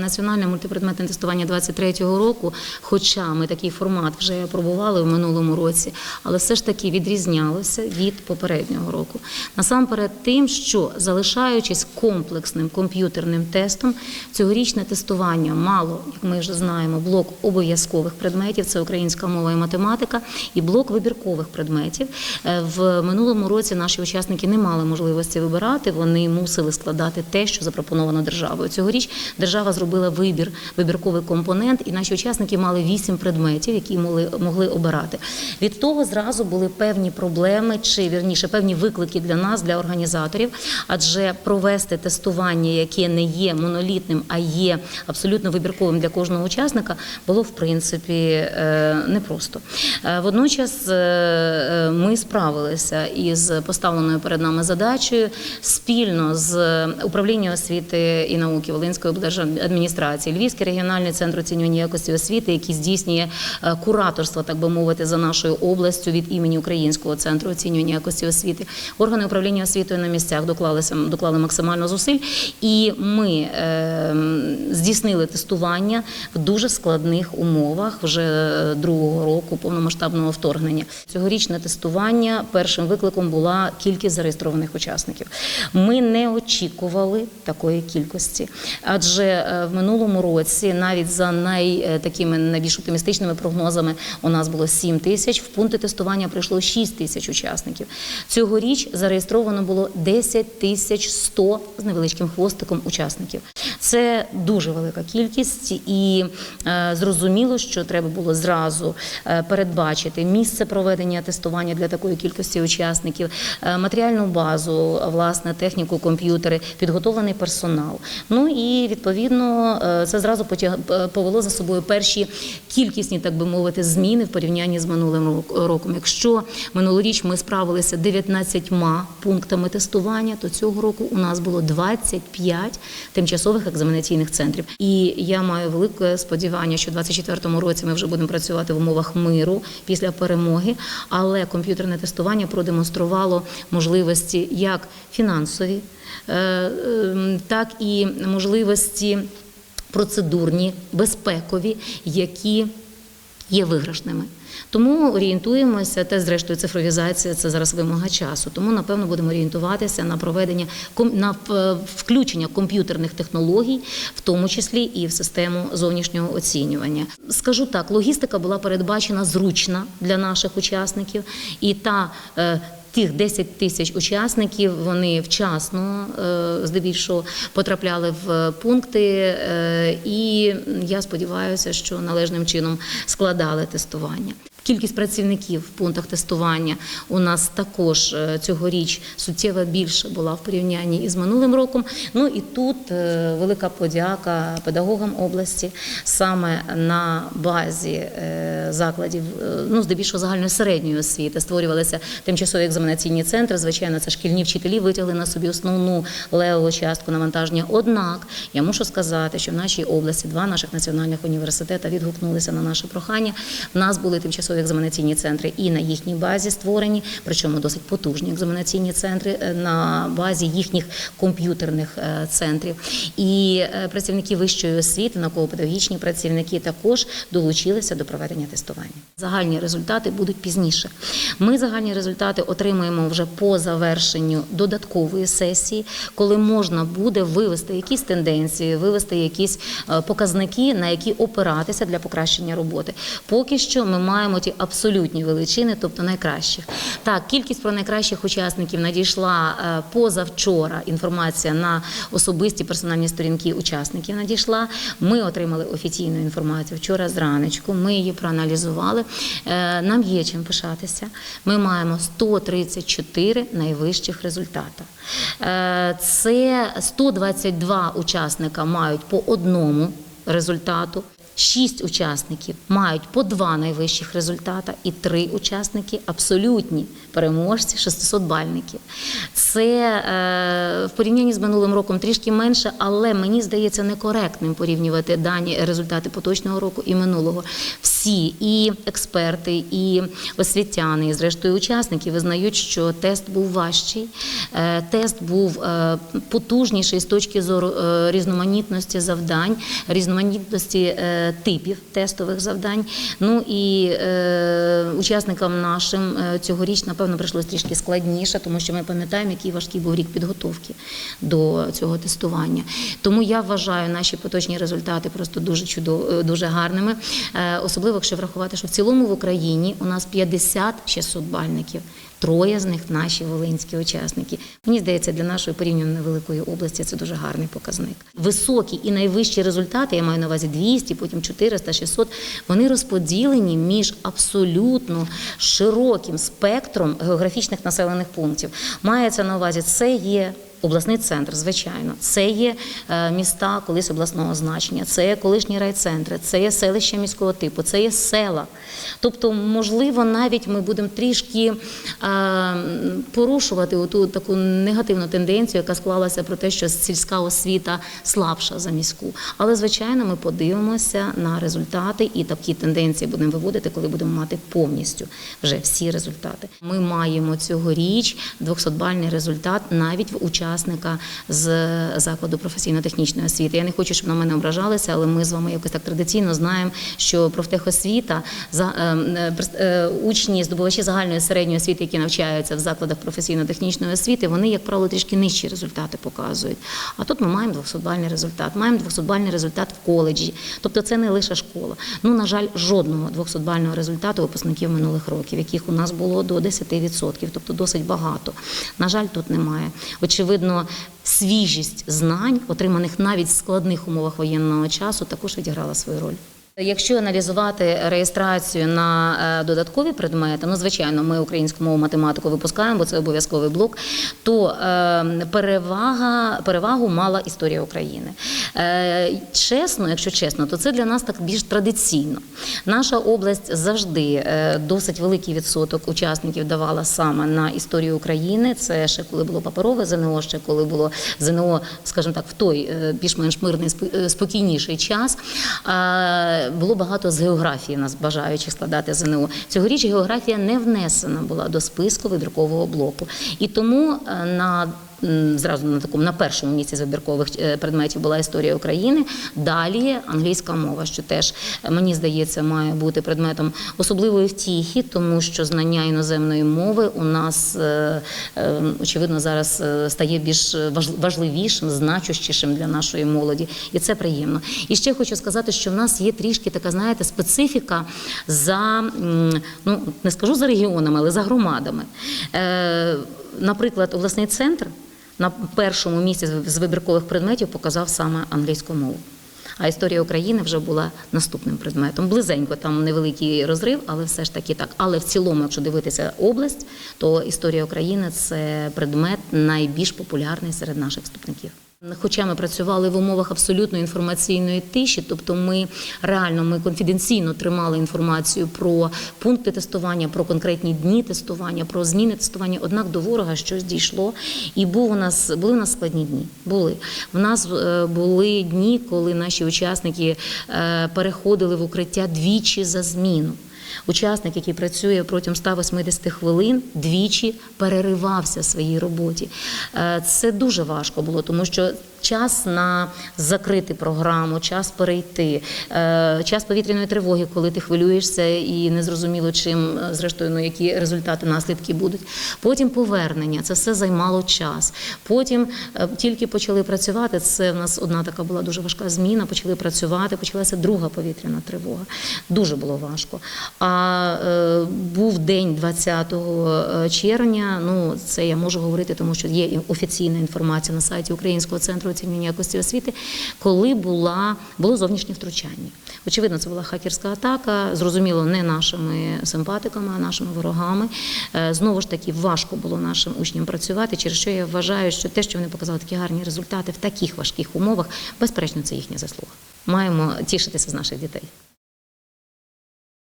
Національне мультипредметне тестування 23-го року, хоча ми такий формат вже пробували в минулому році, але все ж таки відрізнялося від попереднього року. Насамперед, тим, що залишаючись комплексним комп'ютерним тестом, цьогорічне тестування мало, як ми вже знаємо, блок обов'язкових предметів це українська мова і математика, і блок вибіркових предметів. Е, В минулому році наші учасники не мали можливості вибирати, вони мусили складати те, що запропоновано державою. Цьогоріч держава зробила вибір, вибірковий компонент, і наші учасники мали вісім предметів, які могли, могли обирати. Від того зразу були певні проблеми, чи вірніше певні виклики для нас, для організаторів, адже провести тестування, яке не є монолітним, а є абсолютно вибірковим для кожного учасника, було в принципі е, непросто. Е, Водночас е, ми справилися із поставленою перед нами задачею спільно з управлінням освіти і науки Волинської облдержадміністрації, Львівський регіональний центр оцінювання якості освіти, який здійснює е, кураторство, так би мовити, за нашою областю від імені Українського центру оцінювання якості освіти. Органи управління освітою на місцях доклалися доклали максимально зусиль, і ми е, здійснили тестування в дуже складних умовах вже другого року повномасштабного вторгнення. Цьогорічне тестування першим викликом була кількість зареєстрованих учасників. Ми не очікували такої кількості, адже е, в минулому році, навіть за най е, такими найбільш оптимістичними прогнозами, у нас було 7 тисяч. В пункти тестування прийшло 6 тисяч учасників. Цьогоріч зареєстровано було 10 тисяч 100 з невеличким хвостиком учасників. Це дуже велика кількість, і е, зрозуміло, що треба було зразу е, передбачити місце проведення тестування для такої кількості учасників, е, матеріальну базу, власне, техніку, комп'ютери, підготовлений персонал. Ну і відповідно е, це зразу повело за собою перші кількісні, так би мовити, зміни в порівнянні з минулим рок- роком. Якщо минулоріч ми справилися 19 пунктами тестування, то цього року у нас було 25 тимчасових екзаменаційних центрів. І я маю велике сподівання, що в 2024 році ми вже будемо працювати в умовах миру після перемоги. Але комп'ютерне тестування продемонструвало можливості як фінансові, е, ем, так і можливості процедурні, безпекові, які є виграшними. Тому орієнтуємося, те, зрештою, цифровізація це зараз вимога часу. Тому, напевно, будемо орієнтуватися на проведення на е, включення комп'ютерних технологій, в тому числі і в систему зовнішнього оцінювання. Скажу так, логістика була передбачена зручна для наших учасників, і та е, Тих 10 тисяч учасників вони вчасно, е, здебільшого, потрапляли в пункти, е, і я сподіваюся, що належним чином складали тестування. Кількість працівників в пунктах тестування у нас також е, цьогоріч суттєво більше була в порівнянні із минулим роком. Ну і тут е, велика подяка педагогам області саме на базі е, закладів, ну здебільшого загальної середньої освіти, створювалися тимчасові екзаменаційні центри. Звичайно, це шкільні вчителі витягли на собі основну левову частку навантаження. Однак я мушу сказати, що в нашій області два наших національних університети відгукнулися на наше прохання. В нас були тимчасові екзаменаційні центри і на їхній базі створені, причому досить потужні екзаменаційні центри е, на базі їхніх комп'ютерних е, центрів. І е, працівники вищої освіти, науково-педагогічні працівники також долучилися до проведення тестування. Загальні результати будуть пізніше. Ми загальні результати отримаємо вже по завершенню додаткової сесії, коли можна буде вивести якісь тенденції, вивести якісь показники, на які опиратися для покращення роботи. Поки що ми маємо ті абсолютні величини, тобто найкращих. Так, кількість про найкращих учасників надійшла е, позавчора. Інформація на особисті персональні сторінки учасників надійшла. Ми отримали офіційну інформацію вчора зранечку. Ми її проаналізували. Е, Нам є чим пишатися. Ми маємо 134 найвищих результати. Е, Це 122 учасника мають по одному результату. Шість учасників мають по два найвищих результата, і три учасники абсолютні переможці 600 бальників. Це е, в порівнянні з минулим роком трішки менше, але мені здається некоректним порівнювати дані результати поточного року і минулого. Всі і експерти, і освітяни, і зрештою учасники визнають, що тест був важчий, е, тест був е, потужніший з точки зору різноманітності завдань, різноманітності типів тестових завдань. Ну і е, учасникам нашим е, цьогоріч, напевно, прийшлось трішки складніше, тому що ми пам'ятаємо, який важкий був рік підготовки до цього тестування. Тому я вважаю наші поточні результати просто дуже чудово, дуже гарними. Е, Особливо, якщо врахувати, що в цілому в Україні у нас 50 600 бальників. Троє з них наші волинські учасники. Мені здається, для нашої порівняно невеликої області це дуже гарний показник. Високі і найвищі результати, я маю на увазі 200, потім 400, 600, вони розподілені між абсолютно широким спектром географічних населених пунктів. Мається на увазі, це є Обласний центр, звичайно, це є е, міста колись обласного значення, це є колишні райцентри, це є селища міського типу, це є села. Тобто, можливо, навіть ми будемо трішки е, порушувати оту таку негативну тенденцію, яка склалася про те, що сільська освіта слабша за міську. Але звичайно, ми подивимося на результати і такі тенденції будемо виводити, коли будемо мати повністю вже всі результати. Ми маємо цьогоріч 200-бальний результат навіть в учасниках учасника з закладу професійно-технічної освіти. Я не хочу, щоб на мене ображалися, але ми з вами якось так традиційно знаємо, що профтехосвіта за е, е, учні, здобувачі загальної середньої освіти, які навчаються в закладах професійно-технічної освіти, вони, як правило, трішки нижчі результати показують. А тут ми маємо 200-бальний результат. Маємо 200-бальний результат в коледжі. Тобто це не лише школа. Ну, на жаль, жодного 200-бального результату випускників минулих років, яких у нас було до 10%, тобто досить багато. На жаль, тут немає. Очевидно видно, свіжість знань, отриманих навіть в складних умовах воєнного часу, також відіграла свою роль. Якщо аналізувати реєстрацію на е, додаткові предмети, ну звичайно, ми українську мову математику випускаємо, бо це обов'язковий блок. То е, перевага перевагу мала історія України. Е, чесно, якщо чесно, то це для нас так більш традиційно. Наша область завжди досить великий відсоток учасників давала саме на історію України. Це ще коли було паперове ЗНО, ще коли було ЗНО, скажімо так, в той більш-менш мирний спокійніший час було багато з географії нас бажаючих складати ЗНО. Цьогоріч географія не внесена була до списку видрукового блоку. І тому на Зразу на такому на першому місці з вибіркових е, предметів була історія України. Далі англійська мова, що теж мені здається має бути предметом особливої втіхи, тому що знання іноземної мови у нас е, е, очевидно зараз стає більш важливішим, значущішим для нашої молоді, і це приємно. І ще хочу сказати, що в нас є трішки така, знаєте, специфіка за ну не скажу за регіонами, але за громадами. Наприклад, обласний центр на першому місці з вибіркових предметів показав саме англійську мову. А історія України вже була наступним предметом. Близенько там невеликий розрив, але все ж таки так. Але в цілому, якщо дивитися область, то історія України це предмет найбільш популярний серед наших вступників. Хоча ми працювали в умовах абсолютно інформаційної тиші, тобто ми реально ми конфіденційно тримали інформацію про пункти тестування, про конкретні дні тестування, про зміни тестування. Однак до ворога щось дійшло, і був у нас були у нас складні дні. Були в нас е, були дні, коли наші учасники е, переходили в укриття двічі за зміну. Учасник, який працює протягом 180 хвилин, двічі переривався в своїй роботі. Е, це дуже важко було, тому що час на закрити програму, час перейти, е, час повітряної тривоги, коли ти хвилюєшся і не зрозуміло, чим е, зрештою ну, які результати, наслідки будуть. Потім повернення, це все займало час. Потім тільки почали працювати. Це в нас одна така була дуже важка зміна. Почали працювати, почалася друга повітряна тривога. Дуже було важко. А е, був день 20 червня. Ну це я можу говорити, тому що є офіційна інформація на сайті Українського центру оцінювання якості освіти, коли була було зовнішнє втручання. Очевидно, це була хакерська атака. Зрозуміло, не нашими симпатиками, а нашими ворогами. Е, Знову ж таки, важко було нашим учням працювати. Через що я вважаю, що те, що вони показали такі гарні результати в таких важких умовах, безперечно, це їхня заслуга. Маємо тішитися з наших дітей.